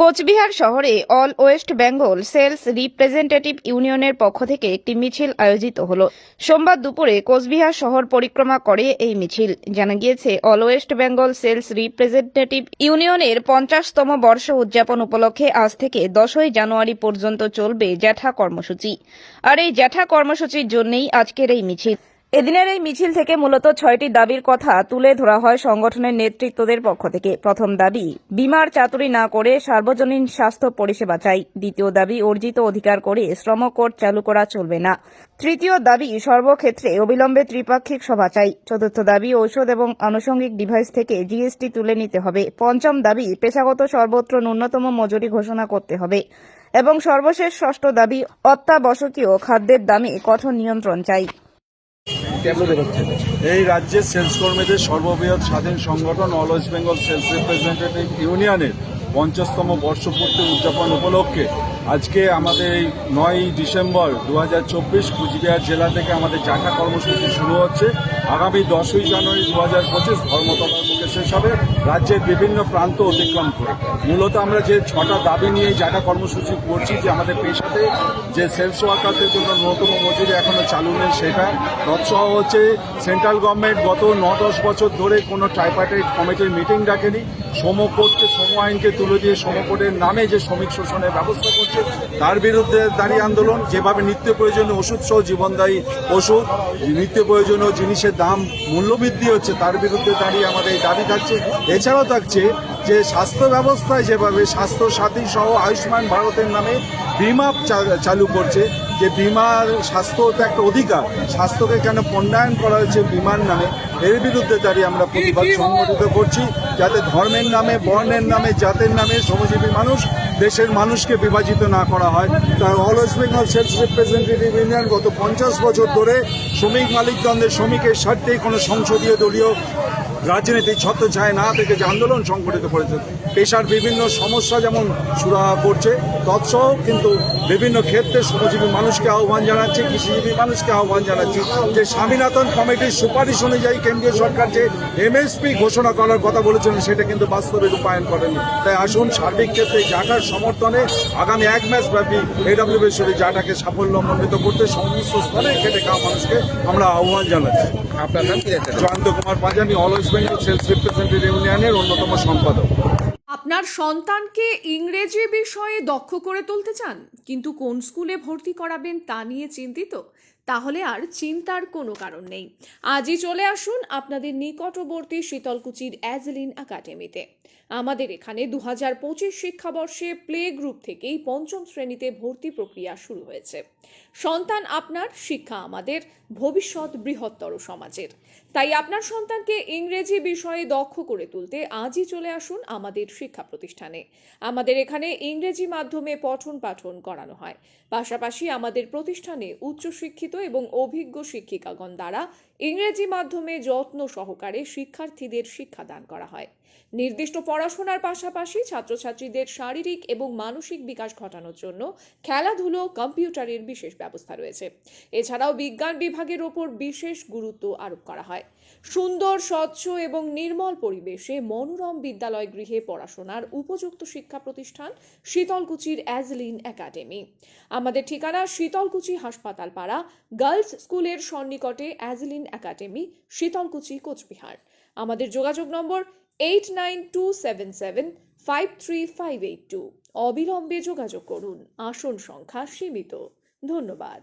কোচবিহার শহরে all West Bengal sales representative ইউনিয়নের পক্ষ থেকে একটি মিছিল আয়োজিত হল। সোমবার দুপুরে কোচবিহার শহর পরিক্রমা করে এই মিছিল। জানা গিয়েছে, all West Bengal sales representative ইউনিয়নের পঞ্চাশতম বর্ষ উদযাপন উপলক্ষে আজ থেকে দশই জানুয়ারি পর্যন্ত চলবে জ্যাঠা কর্মসূচি। আর এই জ্যাঠা কর্মসূচির জন্যই আজকের এই মিছিল। এদিনের এই মিছিল থেকে মূলত ছয়টি দাবির কথা তুলে ধরা হয় সংগঠনের নেতৃত্বদের পক্ষ থেকে। প্রথম দাবি, বিমার চাতুরি না করে সার্বজনীন স্বাস্থ্য পরিষেবা চাই। দ্বিতীয় দাবি, অর্জিত অধিকার করে শ্রম কোড চালু করা চলবে না। তৃতীয় দাবি, সর্বক্ষেত্রে অবিলম্বে ত্রিপাক্ষিক সভা চাই। চতুর্থ দাবি, ঔষধ এবং আনুষঙ্গিক ডিভাইস থেকে জিএসটি তুলে নিতে হবে। পঞ্চম দাবি, পেশাগত সর্বত্র ন্যূনতম মজুরি ঘোষণা করতে হবে। এবং সর্বশেষ ষষ্ঠ দাবি, অত্যাবশ্যকীয় খাদ্যের দামে কঠোর নিয়ন্ত্রণ চাই। এই রাজ্যের সেলস কর্মীদের সর্ববৃহৎ স্বাধীন সংগঠন all West Bengal sales representative ইউনিয়নের পঞ্চাশতম বর্ষপূর্তি উদযাপন উপলক্ষে আজকে আমাদের এই নয় ডিসেম্বর দু হাজার চব্বিশ কুচবিহার জেলা থেকে আমাদের জাটা কর্মসূচি শুরু হচ্ছে। আগামী দশই জানুয়ারি দু হাজার পঁচিশ ধর্মতলার শেষ হবে। রাজ্যের বিভিন্ন প্রান্ত অতিক্রম করে। মূলত আমরা যে ছটা দাবি নিয়ে জাটা কর্মসূচি করছি যে আমাদের পেশাতে, যে সেলস ওয়ার্কারদের জন্য ন্যূনতম মজুরি এখনও চালু নেই সেটা। তৎসহ হচ্ছে, সেন্ট্রাল গভর্নমেন্ট গত ন দশ বছর ধরে কোনো ট্রাইপার্টাইট কমিটির মিটিং ডাকেনি। সমকোটকে সম আইনকে তুলে দিয়ে সমকোটের নামে যে শ্রমিক শোষণের ব্যবস্থা করছে, তার বিরুদ্ধে দাঁড়িয়ে আন্দোলন, যেভাবে নিত্য প্রয়োজনীয় ওষুধ সহ জীবনদায়ী ওষুধ নিত্য প্রয়োজনীয় জিনিসের দাম, মূল্যবৃদ্ধি হচ্ছে, তার বিরুদ্ধে দাঁড়িয়ে আমাদের এই দাবি থাকছে। এছাড়াও থাকছে যে স্বাস্থ্য ব্যবস্থায় যেভাবে স্বাস্থ্য সাথী সহ আয়ুষ্মান ভারতের নামে বিমা চা- চালু করছে যে বিমার স্বাস্থ্য তো একটা অধিকার। স্বাস্থ্যকে কেন পণ্যায়ন করা হয়েছে বিমার নামে? এর বিরুদ্ধে দাঁড়িয়ে আমরা প্রতিবাদ সংগঠিত করছি। যাতে ধর্মের নামে বর্ণের নামে জাতের নামে শ্রমজীবী মানুষ দেশের মানুষকে বিভাজিত না করা হয়। তার all West Bengal sales representative union গত পঞ্চাশ বছর ধরে শ্রমিক মালিকদ্বন্দ্বের শ্রমিকের স্বার্থে কোনো সংসদীয় দলীয় রাজনীতি ছত্রছায় না থেকে যে আন্দোলন সংগঠিত করেছে পেশার বিভিন্ন সমস্যা যেমন সুরাহা করছে তৎসহ কিন্তু বিভিন্ন ক্ষেত্রে শ্রমজীবী মানুষকে আহ্বান জানাচ্ছে কৃষিজীবী মানুষকে আহ্বান জানাচ্ছি যে স্বামীনাথন কমিটির সুপারিশ অনুযায়ী কেন্দ্রীয় সরকার যে এমএসপি ঘোষণা করার কথা বলেছিলেন সেটা কিন্তু বাস্তবে রূপায়ণ করেনি। তাই আসুন সার্বিক ক্ষেত্রে জাটার সমর্থনে আগামী এক মাস ব্যাপী এডব্লিউবিশ্বরী জাটাকে সাফল্যমণ্ডিত করতে সমস্ত স্তরে খেটে খাওয়া মানুষকে আমরা আহ্বান জানাচ্ছি। আপনার নাম Jayanta Kumar Panjami all sales representative ইউনিয়নের অন্যতম সম্পাদক। আপনার সন্তানকে ইংরেজি বিষয়ে দক্ষ করে তুলতে চান, কিন্তু কোন স্কুলে ভর্তি করাবেন তা নিয়ে চিন্তিত? তাহলে আর চিন্তার কোনো কারণ নেই। আজই চলে আসুন আপনাদের নিকটবর্তী শীতলকুচির অ্যাজলিন একাডেমিতে। আমাদের এখানে দু হাজার পঁচিশ শিক্ষাবর্ষে প্লে গ্রুপ থেকেই পঞ্চম শ্রেণীতে ভর্তি প্রক্রিয়া শুরু হয়েছে। সন্তান আপনার, শিক্ষা আমাদের, ভবিষ্যৎ বৃহত্তর সমাজের। তাই আপনার সন্তানকে ইংরেজি বিষয়ে দক্ষ করে তুলতে আজই চলে আসুন আমাদের শিক্ষা প্রতিষ্ঠানে। আমাদের এখানে ইংরেজি মাধ্যমে পঠন পাঠন করানো হয়। পাশাপাশি আমাদের প্রতিষ্ঠানে উচ্চশিক্ষিত এবং অভিজ্ঞ শিক্ষিকাগণ দ্বারা ইংরেজি মাধ্যমে যত্ন সহকারে শিক্ষার্থীদের শিক্ষাদান করা হয়। নির্দিষ্ট পড়াশোনার পাশাপাশি ছাত্রছাত্রীদের শারীরিক এবং মানসিক বিকাশ ঘটানোর জন্য খেলাধুলো, কম্পিউটারের বিশেষ ব্যবস্থা রয়েছে। এছাড়াও বিজ্ঞান বিভাগের ওপর বিশেষ গুরুত্ব আরোপ করা হয়। সুন্দর, স্বচ্ছ এবং নির্মল পরিবেশে মনোরম বিদ্যালয় গৃহে পড়াশোনার উপযুক্ত শিক্ষা প্রতিষ্ঠান শীতলকুচির অ্যাজলিন একাডেমি। আমাদের ঠিকানা শীতলকুচি হাসপাতাল পাড়া গার্লস স্কুলের সন্নিকটে অ্যাজলিন একাডেমি, শীতলকুচি, কোচবিহার। আমাদের যোগাযোগ নম্বর eight nine two seven seven five three five eight two অবিলম্বে যোগাযোগ করুন। আসন সংখ্যা সীমিত। ধন্যবাদ।